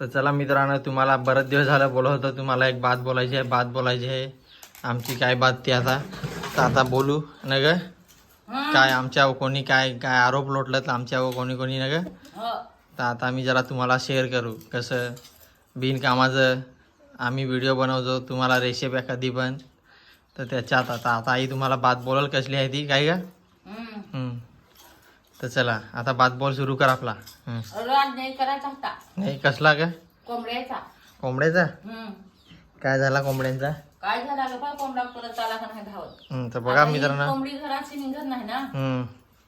तर चला मित्रांनो तुम्हाला बरेच दिवस झालं बोलत होतं. तुम्हाला एक बात बोलायची आहे बात बोलायची आहे. आमची काय बात ती आता? तर आता बोलू न ग? काय आमच्यावर कोणी काय काय आरोप लोटलं तर आमच्यावर कोणी कोणी न ग? तर आता आम्ही जरा तुम्हाला शेअर करू. कसं? बिनकामाचं आम्ही व्हिडिओ बनवतो तुम्हाला रेसिपी कधी पण. तर त्याच्यात आता आता आई तुम्हाला बात बोलाल कसली आहे ती? काय का. तर चला आता बात बोल सुरू कर आपला. हम्म. नाही करायचा होता. नाही कसला का कोंबड्याचा. कोंबड्याचा? हम्म. काय झाला कोंबड्यांचा? काय झाला ग बा कोंबडा परत आला का नाही धावत? हम्म, तर बघा आता ही मित्रांनो. कोंबडी घराची निघत नाही ना? हम्म,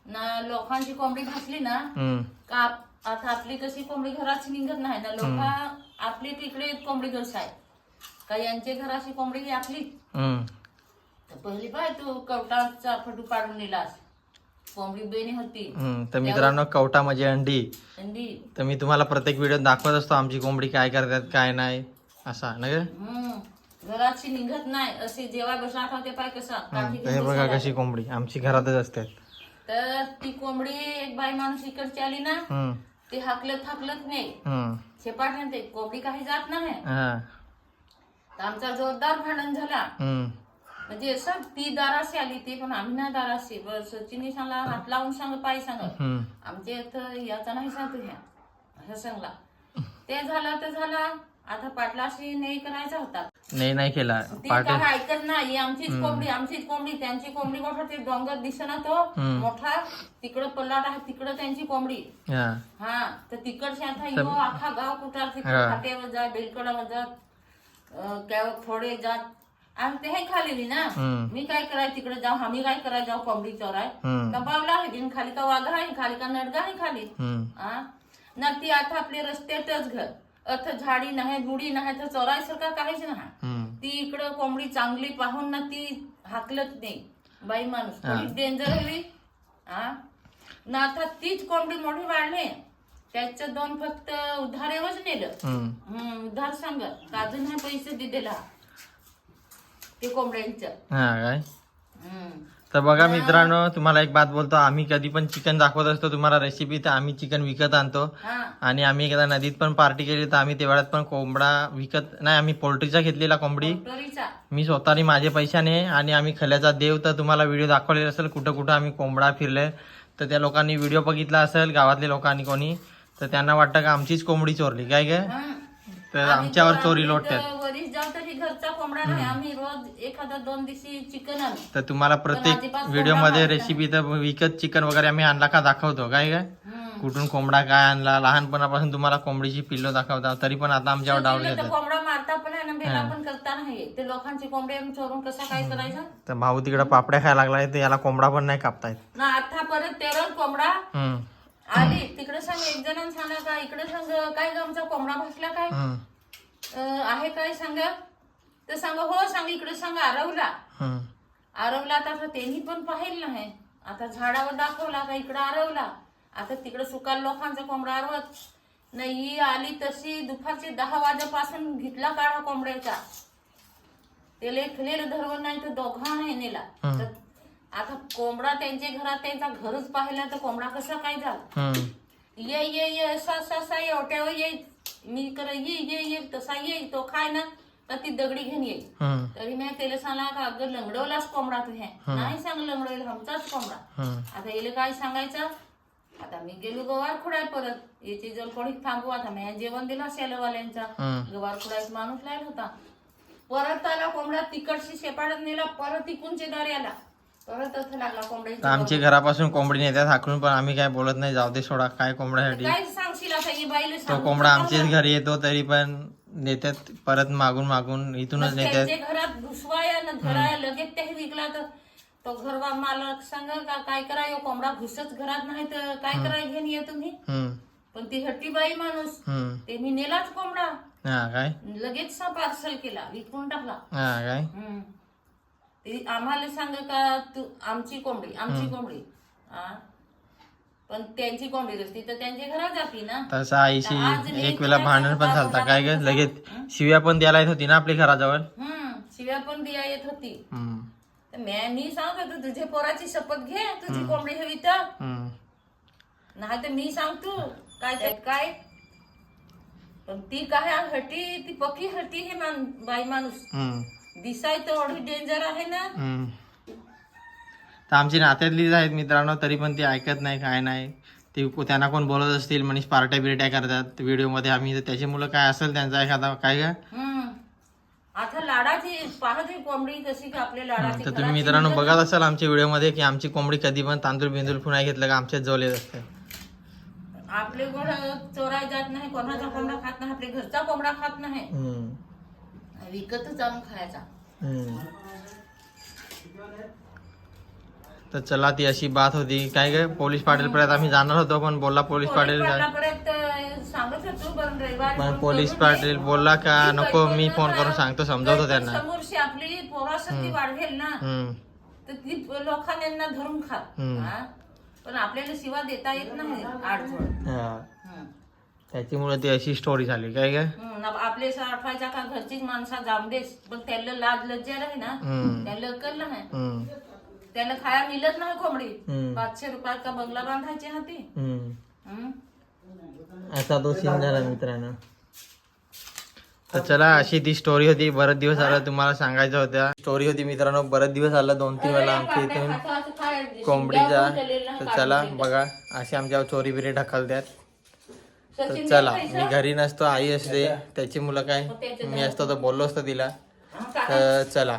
ना लोकांची कोंबडी घातली ना हम्म, का आप- आता आपली कशी कोंबडी घराची निघत नाही ना? लोक आपली तिकडे कोंबडी कशी आहे का यांच्या घराची कोंबडी ही आपली? हम्म. तर पहिली बाय तू कवटाचा फटू पाडून नेलास कोंबडी बेणी होती. हम्म, तर मित्रांनो कवटा म्हणजे अंडी. अंडी. तर मी तुम्हाला प्रत्येक व्हिडिओ दाखवत असतो आमची कोंबडी काय करतात काय नाही. असा ना ग हम्म. घराची निघत नाही असे जेव्हा बसला होते पाय कसा. तर हे बघा. कशी कोंबडी आमची घरातच असते तर ती कोंबडी एक बाई माणूस इकडची आली ना हम्म, ती हाकलत हाकलत नाही. हम्म, शेपाट ते कोंबडी काही जात नाही. हा, तर आमचा जोरदार भांडण झाला. हम्म, म्हणजे असं ती दाराशी आली ती पण आम्ही नाही दाराशी. बस सचिनी सांगला हात लावून सांग पाय सांग. आमच्या इथं याचा नाही सांगतो ह्या. असं सांगला. ते झालं ते झाला. आता पाटलाशी नाही करायचा होता. नाही नाही केला. ती काय ऐकत नाही. आमचीच कोंबडी आमचीच कोंबडी त्यांची कोंबडी मोठा ते डोंगर दिसना तो. मोठा तिकडं पल्लाट आहे तिकडं त्यांची कोंबडी. हा. तर तिकडच्या आता यो अख्खा गाव कुठं तिकडे. फाट्यावर जा बेलकडावर जात थोडे जात आणि ते हे खाली ना. हम्म, मी काय कराय तिकडे जाऊ आम्ही काय कराय जाऊ कोंबडी चोराय. हम्म, का बावला आहे दिन खाली का वाघ आहे खाली का नडगा आहे खाली? हम्म, ना ती आता आपले रस्त्यातच घर. अर्थ झाडी नाही बुडी नाही तर चोरायसारखं काहीच नाही. हम्म. ती इकडं कोंबडी चांगली पाहून ना ती हाकलत नाही. बाई माणूस. थोडी डेंजर हवी. हा ना आता तीच कोंबडी मोठी वाढली. त्याचं दोन फक्त उधारेवच नेलं. हम्म. हम्म, उधार सांग. काजू नाही पैसे दिलेला. ते कोंबड्यांचं. हा काय? हम्म. तर बघा मित्रांनो तुम्हाला एक बात बोलतो. आम्ही कधी पण चिकन दाखवत असतो तुम्हाला रेसिपी तर आम्ही चिकन विकत आणतो. हा. आणि आम्ही एकदा नदीत पण पार्टी केली तर आम्ही तेवढ्यात पण कोंबडा विकत नाही आम्ही पोल्ट्रीचा घेतलेला कोंबडी. मी स्वतःने माझे पैशाने आणि आम्ही खल्याचा देव तर तुम्हाला व्हिडिओ दाखवलेला असेल कुठं कुठं आम्ही कोंबडा फिरले तर त्या लोकांनी व्हिडिओ बघितला असेल गावातल्या लोकांनी कोणी. तर त्यांना वाटतं का आमचीच कोंबडी चोरली काय काय. तर आम्ही आमच्यावर तर- चोरी आम्ही लोटतात. तर जाऊ तरी घरचा कोंबडा नाही आम्ही रोज एखादा दोन दिवशी चिकन आणू. तर तुम्हाला प्रत्येक अजिबात व्हिडिओमध्ये. रेसिपी तर विकत चिकन वगैरे आम्ही आणला का दाखवतो काय काय? हम्म. कुठून कोंबडा काय आणला लहानपणापासून तुम्हाला कोंबडीची पिल्लो दाखवता तरी पण आता आमच्यावर डाऊट सचिनला तर घेतात कोंबडा मारता पण आहे ना बेला पण करता नाही. ते लोकांची कोंबडी आम्ही चोरून कसा काय करायचा? तर भाऊ तिकडे पापड्या खायला लागलाय तर याला कोंबडा पण नाही कापतायत. ना आता परत तेरा कोंबडा. हम्म, आली तिकडे सांग एक जणांना सांगा का इकडे सांग काय ग आमचा कोंबडा भासला काय? हम्म, आहे काय सांग? तर सांग हो सांग इकडे सांग आरवला. आरवला आता आता त्यांनी पण पाहिलं नाही. आता झाडावर दाखवला का इकडं आरवला. आता तिकडे सुकाल लोकांचा कोंबडा आरवत. नाही आली तशी दुपारचे दहा वाजेपासून घेतला काढा कोंबड्याचा. ते लेखलेलं धरवं नाही तर दोघा नाही नेला. तर आता कोंबडा त्यांच्या घरात त्यांचा घरच पाहिला तर कोंबडा कसा काय झाला? ये ये ये असा असा असा एवट्यावर ये. मी कर ये ये ये तसा ये तो खाय ना तर ती दगडी घेऊन येईल. तरी मी त्याला सांगला का अगं लंगडवलाच कोंबडा तू हे. नाही सांग लंगडवला आमचाच कोंबडा. आता येले काय सांगायचं? आता मी गेलो गवार खुडाय परत. याची जल कोणी थांबू आता मी जेवण दिला शेलवाल्यांचा. हम्म. गवार खुडायच माणूस लायला होता. परत आला कोंबडा तिकडशी शेपाडत नेला परत इकूनचे दार आला. परत असं लागला तर कोंबड्याचा आमच्या घरापासून कोंबडी नेत्यात हाकलून पण आम्ही काय बोलत नाही. जाऊ दे सोडा काय कोंबड्यासाठी? काय सांगशील आता ही बाईला तो कोंबडा आमच्याच घरी येतो तरी पण नेत्यात परत मागून मागून इथूनच त्यांच्या घरात घुसवाया ना धराया लगेच ते विकला तर तो घरवा मालक सांग का काय कराय कोंबडा घुसच घरात नाही तर काय कराय घेऊन ये तुम्ही? पण ती हट्टी बाई माणूस हम्म. त्यांनी नेलाच कोंबडा. हा काय? लगेच पार्सल केला विकून टाकला. हा काय. ती आम्हाला सांग का तू आमची कोंबडी आमची कोंबडी. पण त्यांची कोंबडी असती तर त्यांच्या घरात जाती ना. तसं आईशी एक वेळा भांडण पण चालता काय ग लगेच शिव्या पण द्यायला येत होती ना आपली घराजवळ? हम्म शिव्या पण दिया येत होती. तर मी मी सांगत होतो तुझ्या पोराची शपथ घे तुझी कोंबडी हवी तर. नाही तर मी सांगतो काय त्यात काय? पण ती काय हटी ती पक्की हटी हे मान बाई माणूस. दिसाय तर एवढी डेंजर आहे ना. तर आमची नात्यातलीच आहेत मित्रांनो तरी पण ती ऐकत नाही काय नाही. ते त्यांना कोण बोलत असतील मनीष पार्ट्या बिरट्या करतात. व्हिडिओमध्ये आम्ही तर त्याची मुलं काय असेल त्यांचा एखादा काय का हम्म. आता लाडाची पाहते कोंबडी कशी की आपल्या लाडाची. तर तुम्ही मित्रांनो बघत असाल आमच्या व्हिडिओमध्ये की आमची कोंबडी कधी पण तांदूळ बिंदूळ पुन्हा घेतलं का आमच्याच जवळ येत असते. आपले गोड चोराय जात नाही कोणाचा कोंबडा खात नाही आपल्या घरचा कोंबडा खात नाही. विकतच आणून खायचा. तर चला ती अशी बात होती. काय काय पोलीस पाटील पर्यंत आम्ही जाणार होतो पण बोलला पोलीस पाटील पण पोलीस पाटील बोलला का? नको मी फोन करून सांगतो समजावतो त्यांना. आपली वाढवेल ना. तर ती लोकांना यांना धरून खात. हम्म. पण आपल्याला शिवा देता येत नाही आडझोड. हम्म. त्याच्यामुळे ती अशी स्टोरी झाली काय काय आपले असं आठवायचा का? घरचीच माणसा जामदेस पण त्याला लाज लज्जा आहे ना त्याला अक्कल नाही. त्याला खाया मिळत नाही कोंबडी. हम्म, पाचशे रुपयात का बंगला बांधायची हाती हम्म. हम्म. असा तो सीन झाला मित्रांनो. तर चला अशी ती स्टोरी होती. बरेच दिवस आलं तुम्हाला सांगायचं होत्या स्टोरी होती मित्रांनो बरेच दिवस आलं. दोन तीन वेळा आमच्या इथून असं- असं काय? कोंबडीचा. तर चला बघा अशी आमच्या चोरी बिरी ढकलत्यात तर सचिन चला? मी घरी नसतो आई असते. त्याची मुलं काय? मी असतो तर बोललो असतो तिला? तर चला.